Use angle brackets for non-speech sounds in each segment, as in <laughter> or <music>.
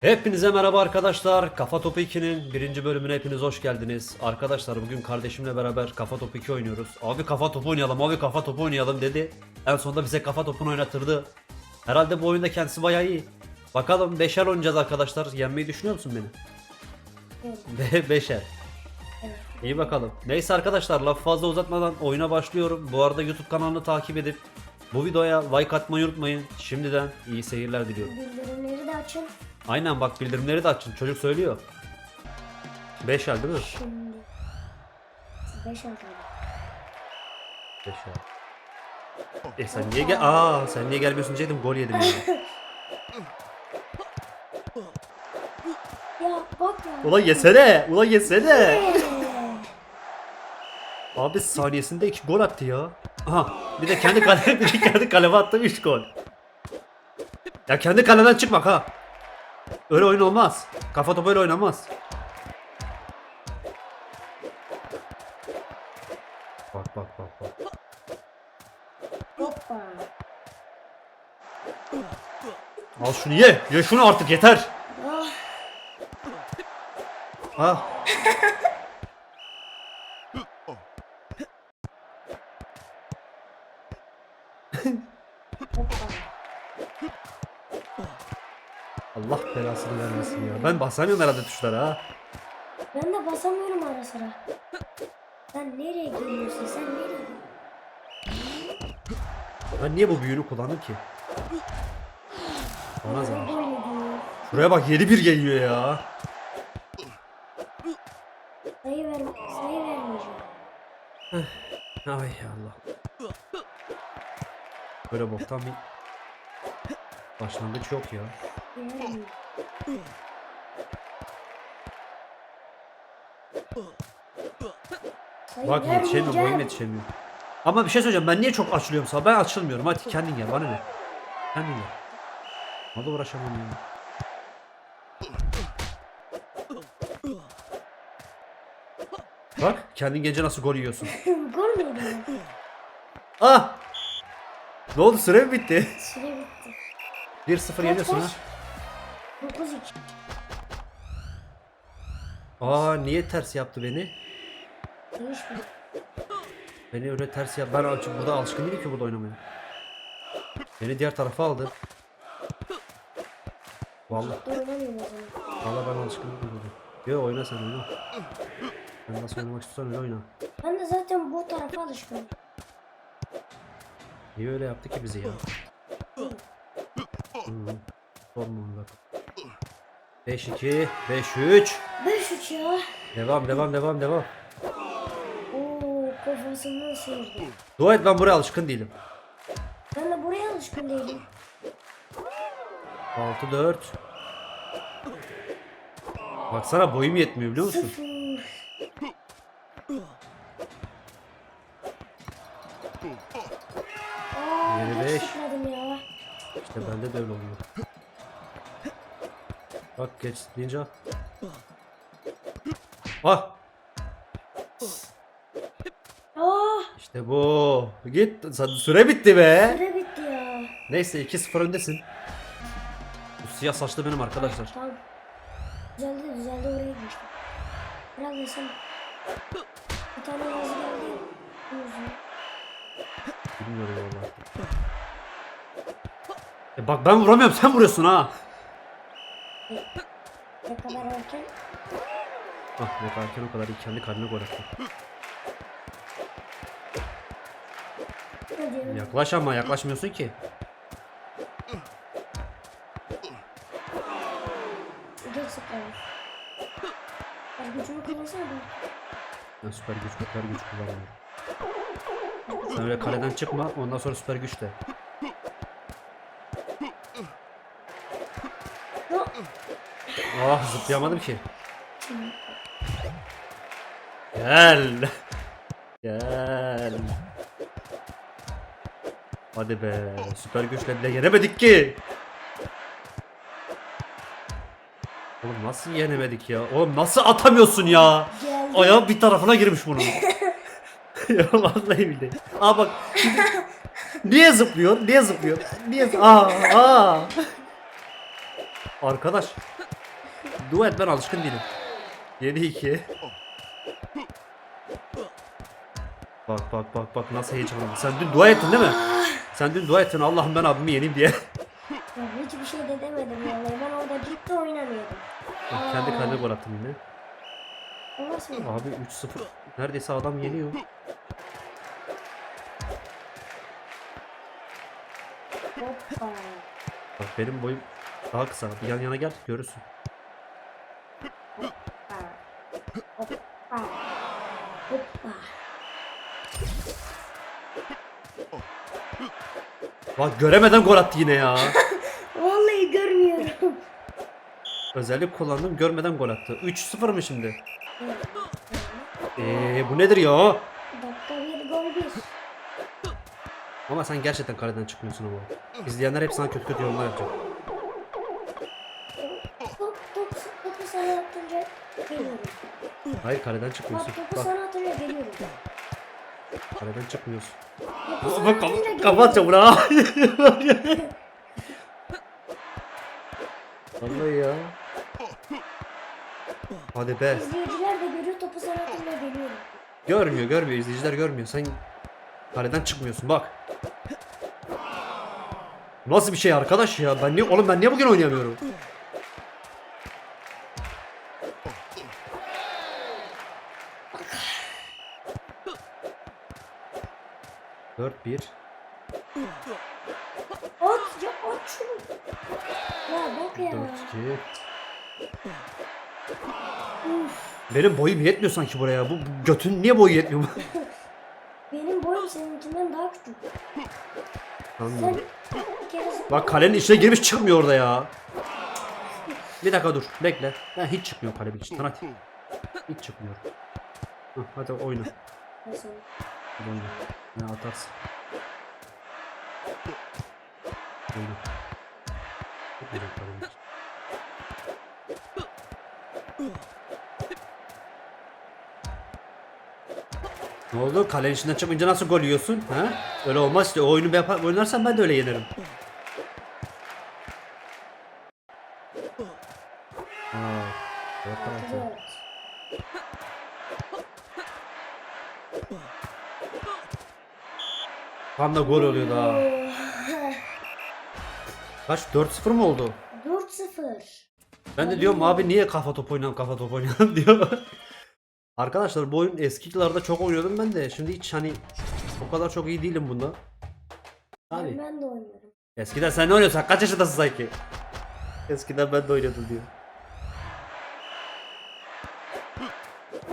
Hepinize merhaba arkadaşlar. Kafa Topu 2'nin birinci bölümüne hepiniz hoş geldiniz. Arkadaşlar bugün kardeşimle beraber Kafa Topu 2 oynuyoruz. Abi kafa topu oynayalım, abi kafa topu oynayalım dedi. En sonunda bize kafa topunu oynatırdı. Herhalde bu oyunda kendisi bayağı iyi. Bakalım beşer oynayacağız arkadaşlar. Yenmeyi düşünüyor musun beni? Evet. İyi bakalım. Neyse arkadaşlar lafı fazla uzatmadan oyuna başlıyorum. Bu arada YouTube kanalını takip edip bu videoya like atmayı unutmayın. Şimdiden iyi seyirler diliyorum. Bildirimleri de açın. Aynen bak bildirimleri de açın. Çocuk söylüyor. 5 el değil mi? Şimdi. 5 oldu. 5 el. E sen niye gel? Aa sen niye gelmiyorsun diyecektim gol yedim ya. <laughs> Ya bak ya. Ulan yesene. Ulan yesene. <laughs> Abi saniyesinde 2 gol attı ya. Aha bir de kendi kale <laughs> bir de kendi kaleme attı 3 gol. Ya kendi kaleden çıkmak ha. Öyle oyun olmaz. Kafa topu öyle oynamaz. Bak bak bak bak. Hoppa. Al şunu ye. Ye şunu artık yeter. Ah. <laughs> belasını vermesin ya. Ben basamıyorum herhalde tuşlara ha. Ben de basamıyorum ara sıra. Sen nereye geliyorsun? Sen nereye? Ben niye bu büyünü kullandım ki? Bana zarar. Buraya bak 7-1 geliyor ya. Sayı ver, sayı vermeyeceğim. Ay Allah. Böyle boktan bir başlangıç yok ya. Vermeyeceğim. Bak yetişemiyorum, boyum vermeyeceğim. yetişemiyor. Ama bir şey söyleyeceğim ben niye çok açılıyorum sana? Ben açılmıyorum. Hadi kendin gel bana ne? Kendin gel. Hadi uğraşamam ya. Bak kendin gelince nasıl gol yiyorsun. <laughs> Gol bu? Ah! Ne oldu süre mi bitti? Süre bitti. 1-0 yeniyorsun ha. Aa niye ters yaptı beni? Beni öyle ters yap. Ben açık burada alışkın değilim ki burada oynamaya. Beni diğer tarafa aldı. Vallahi, Dur oynamıyorum o zaman. vallahi ben alışkın değilim burada. Yo oyna sen oyna. Sen nasıl oynamak istiyorsan öyle oyna. Ben de zaten bu tarafa alışkınım. Niye öyle yaptı ki bizi ya? Hı, Sorma onu bak. 5-2, 5-3. 5-3 ya. Devam, devam, devam, devam. Oo kafasından sıyırdı. Dua et ben buraya alışkın değilim. Ben de buraya alışkın değilim. 6-4. Baksana boyum yetmiyor biliyor musun? Yeni hiç beş. sıkmadım ya. İşte bende de öyle oluyor. Bak geç deyince. Ah Aa, işte bu. Git Sa- süre bitti be. süre bitti ya. Neyse 2-0 öndesin. Bu siyah saçlı benim arkadaşlar. Tamam. Düzeldi düzeldi oraya geçti. Biraz desem. Bir tane yazı geldi ya. Bu yüzden. Bilmiyorum valla. E bak ben vuramıyorum sen vuruyorsun ha. Ne kadar erken. Ah ne kadar o kadar kendi kalbine gol attı. Yaklaş ama yaklaşmıyorsun ki. Gücümü kullansana ben. Süper güç süper güç kullanıyorum. Sen öyle kaleden çıkma ondan sonra süper güç de. Ah zıplayamadım ki. Gel. Gel. Hadi be. Süper güçle bile yenemedik ki. Oğlum nasıl yenemedik ya? Oğlum nasıl atamıyorsun ya? Geldi. Ayağım bir tarafına girmiş bunun. <laughs> ya vallahi billahi. Aa bak. Niye zıplıyor? Niye zıplıyor? Niye? Aa, aa. Arkadaş dua et ben alışkın değilim. 7-2. Bak bak bak bak nasıl heyecanlı. Sen dün dua ettin değil mi? Sen dün dua ettin Allah'ım ben abimi yeneyim diye. <laughs> Ya hiçbir şey de demedim vallahi. Ben orada ciddi oynamıyordum. Bak, Kendi kalene gol attım yine. O nasıl Abi 3-0. Neredeyse adam yeniyor. Hoppa. Bak benim boyum daha kısa. Bir yan yana gel görürsün. Hoppa. Hoppa. Hoppa. Bak göremeden gol attı yine ya. <laughs> Vallahi görmüyorum. Özellik kullandım görmeden gol attı. 3-0 mı şimdi? Eee bu nedir ya? Dakika bir gol bir. Ama sen gerçekten kaleden çıkmıyorsun ama. İzleyenler hep sana kötü kötü yorumlar yapacak. Top, top, topu sana atınca geliyorum. Hayır kaleden Bak çıkmıyorsun. topu Bak sana. Kaleden çıkmıyorsun. Bak geliyorum. kapat çabuk ha. <laughs> Vallahi ya. Hadi be. İzleyiciler de görüyor topu sana atınca geliyorum. Görmüyor görmüyor izleyiciler görmüyor. Sen kaleden çıkmıyorsun bak. Nasıl bir şey arkadaş ya? Ben niye oğlum ben niye bugün oynayamıyorum? Bir. At ya at şunu. Ya bak ya. Dört iki. Uf. Benim boyum yetmiyor sanki buraya. Bu, bu götün niye boyu yetmiyor? <laughs> Benim boyum seninkinden daha küçük. Sen bir kere. Bak kalenin içine girmiş çıkmıyor orada ya. Bir dakika dur bekle. Ben hiç çıkmıyor kalenin içinden hadi. Hiç çıkmıyor. Hah, hadi oyna. Nasıl? Hadi oyna. Ne atarsın. Dakika kalenin içi. Ne oldu? Kalenin içinden çıkınca nasıl gol yiyorsun? Ha? Öyle olmaz işte. O oyunu yapar, oynarsan ben de öyle yenerim. Aa, altı. Dört. Tam da gol oluyor daha. Kaç? 4-0 mı oldu? 4-0. Ben de diyorum abi niye kafa topu oynayalım kafa topu oynayalım <laughs> diyor. Arkadaşlar bu oyun eski yıllarda çok oynuyordum ben de. Şimdi hiç hani o kadar çok iyi değilim bunda. Abi Ben de oynuyorum. eskiden sen ne oynuyorsun? Kaç yaşındasın sanki? Eskiden ben de oynuyordum diyor.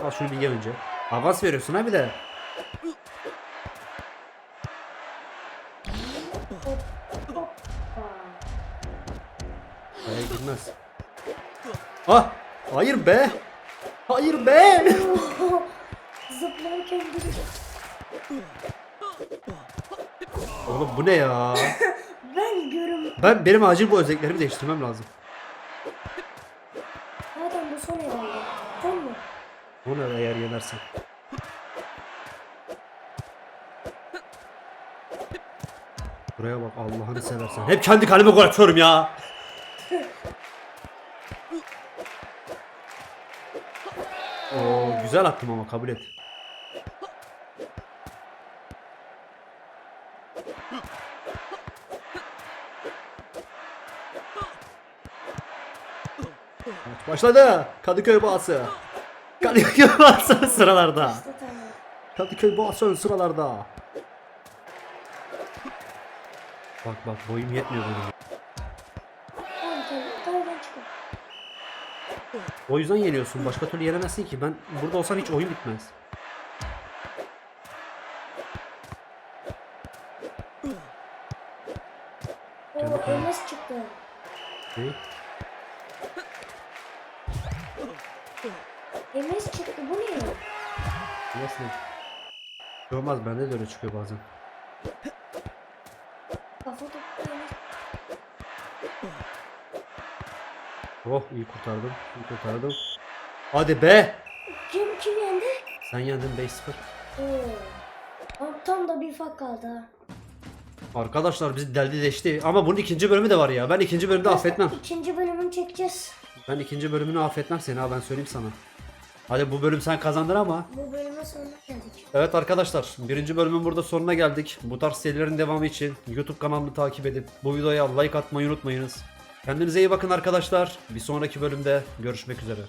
Al şunu bir önce. Avans veriyorsun ha bir de. Ah! Hayır be! Hayır be! <laughs> Zıplarken. Oğlum bu ne ya? <laughs> Ben görüm. Ben benim acil bu özelliklerimi değiştirmem lazım. Zaten bu son herhalde. Son mu? O ne eğer yenersen. Buraya bak Allah'ını seversen. Hep kendi kaleme gol atıyorum ya. <laughs> Oo güzel attım ama kabul et. Başladı. Kadıköy Boğası. Kadıköy Boğası sıralarda. Kadıköy Boğası sıralarda. Bak bak boyum yetmiyor benim. Tamam tamam. Tamam ben çıkıyorum. O yüzden yeniyorsun. Başka türlü yenemezsin ki. Ben burada olsam hiç oyun bitmez. Kalem. Enes çıktı. Ne? Çıktı. Bu ne? Nasıl? Şey Olmaz bende de öyle çıkıyor bazen. Kafa topu. Oh iyi kurtardım. iyi kurtardım. Hadi be! Kim kim yendi? Sen yendin 5-0. Oo. Tam, tam da bir fark kaldı ha. Arkadaşlar bizi deldi deşti. Ama bunun ikinci bölümü de var ya. Ben ikinci bölümde affetmem. İkinci bölümünü çekeceğiz. Ben ikinci bölümünü affetmem seni ha ben söyleyeyim sana. Hadi bu bölüm sen kazandın ama. Bu bölüme sonuna geldik. Evet arkadaşlar birinci bölümün burada sonuna geldik. Bu tarz serilerin devamı için YouTube kanalımı takip edip bu videoya like atmayı unutmayınız. Kendinize iyi bakın arkadaşlar. Bir sonraki bölümde görüşmek üzere.